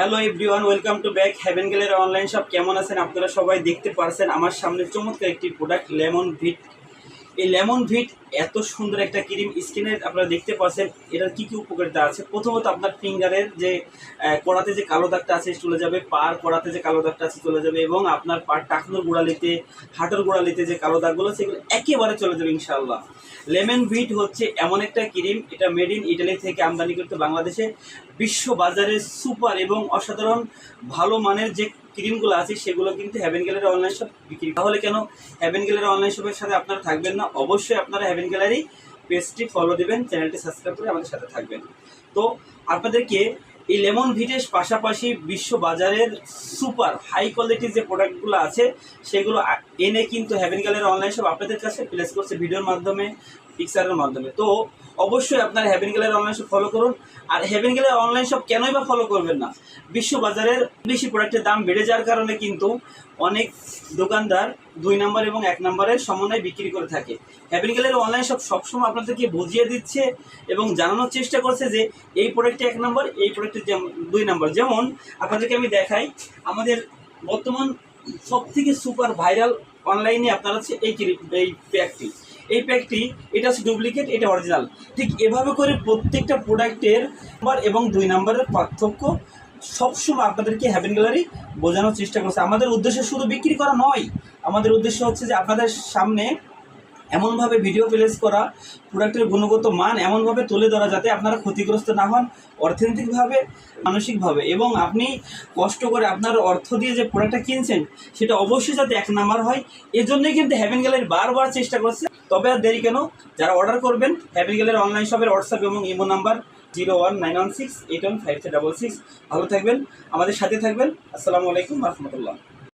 Hello everyone welcome to back Haven গেলের online shop কেমন আছেন? আপনারা সবাই দেখতে পারছেন আমার সামনে চমৎকার একটি প্রোডাক্ট লেমন ভিট এই লেমন ভিট এত সুন্দর একটা ক্রিম স্কিনের আপনারা দেখতে পাচ্ছেন, এটার কি কি উপকারিতা আছে? প্রথমত আপনার ফিঙ্গারের যে কড়াতে যে কালো দাগটা আছে, চলে যাবে, পার কড়াতে যে কালো দাগটা আছে, চলে যাবে এবং আপনার পার টাকনোর গোড়ালিতে, হাঁটুর গোড়ালিতে যে কালো দাগগুলো সেগুলো একেবারে চলে যাবে ইনশাআল্লাহ। লেমন ভিট হচ্ছে এমন একটা ক্রিম, এটা মেড ইন ইটালি থেকে আমদানি করতে বাংলাদেশে। বিশ্ব বাজারে সুপার এবং অসাধারণ, ভালো মানের যে ক্রিমগুলো আছে, সেগুলো কিন্তু হ্যাভেন গ্যালারি অনলাইন শপ বিক্রি তাহলে কেন হ্যাভেন গ্যালারি অনলাইন শপের সাথে আপনারা থাকবেন না? অবশ্যই আপনারা হ্যাভেন গ্যালারি পেজটি ফলো দিবেন চ্যানেলটি সাবস্ক্রাইব করে আমাদের সাথে থাকবেন। তো আপনাদেরকে এই লেমন ভিটের পাশাপাশি বিশ্ব বাজারের সুপার হাই কোয়ালিটির যে প্রোডাক্টগুলো আছে, সেগুলো এনে কিন্তু হ্যাভেন গ্যালারি অনলাইন শপ আপনাদের কাছে প্লেস করছে। ভিডিওর মাধ্যমে পিকচারের মাধ্যমে। তো অবশ্যই আপনার Haven gallery online shop follow করুন। আর হ্যাভেন গ্যালারি অনলাইন শপ কেনই বা ফলো করবেন না? বিশ্ব বাজারের বেশি প্রোডাক্টের দাম বেড়ে যাওয়ার কারণে কিন্তু অনেক দোকানদার দুই নাম্বার এবং এক নম্বরের সমন্বয়ে বিক্রি করে থাকে। হ্যাভেন গ্যালারি অনলাইন শপ সবসময় আপনাদেরকে বুঝিয়ে দিচ্ছে এবং জানানোর চেষ্টা করছে যে এই প্রোডাক্টে এক নম্বর, এই প্রোডাক্টে দুই নম্বর। যেমন আপনাদেরকে আমি দেখাই, আমাদের বর্তমান সব থেকে সুপার ভাইরাল অনলাইনে আপনার হচ্ছে এই এই প্যাকটি এই প্যাকটি এটা হচ্ছে ডুপ্লিকেট এটা অরিজিনাল ঠিক এভাবে করে প্রত্যেকটা প্রোডাক্টের নাম্বার এবং দুই নাম্বারের পার্থক্য সবসময় আপনাদেরকে হ্যাভেন গ্যালারি বোঝানোর চেষ্টা করছে। আমাদের উদ্দেশ্য শুধু বিক্রি করা নয়, আমাদের উদ্দেশ্য হচ্ছে যে আপনাদের সামনে এমনভাবে ভিডিও প্লেস করা প্রোডাক্টের গুণগত মান এমনভাবে তুলে ধরা যাতে আপনারা ক্ষতিগ্রস্ত না হন অর্থনৈতিকভাবে, মানসিকভাবে। এবং আপনি কষ্ট করে আপনার অর্থ দিয়ে যে প্রোডাক্টটা কিনছেন, সেটা অবশ্যই যাতে এক নাম্বার হয়। এজন্যই কিন্তু হ্যাভেন গ্যালারি বারবার চেষ্টা করছে, তবে আর দেরি কেন? যারা অর্ডার করবেন হ্যাভেন গ্যালারি অনলাইন শপের হোয়াটসঅ্যাপ এবং imo number zero one nine one six eight one five three double six ভালো থাকবেন, আমাদের সাথে থাকবেন। আসসালামু আলাইকুম রহমতুল্লাহ।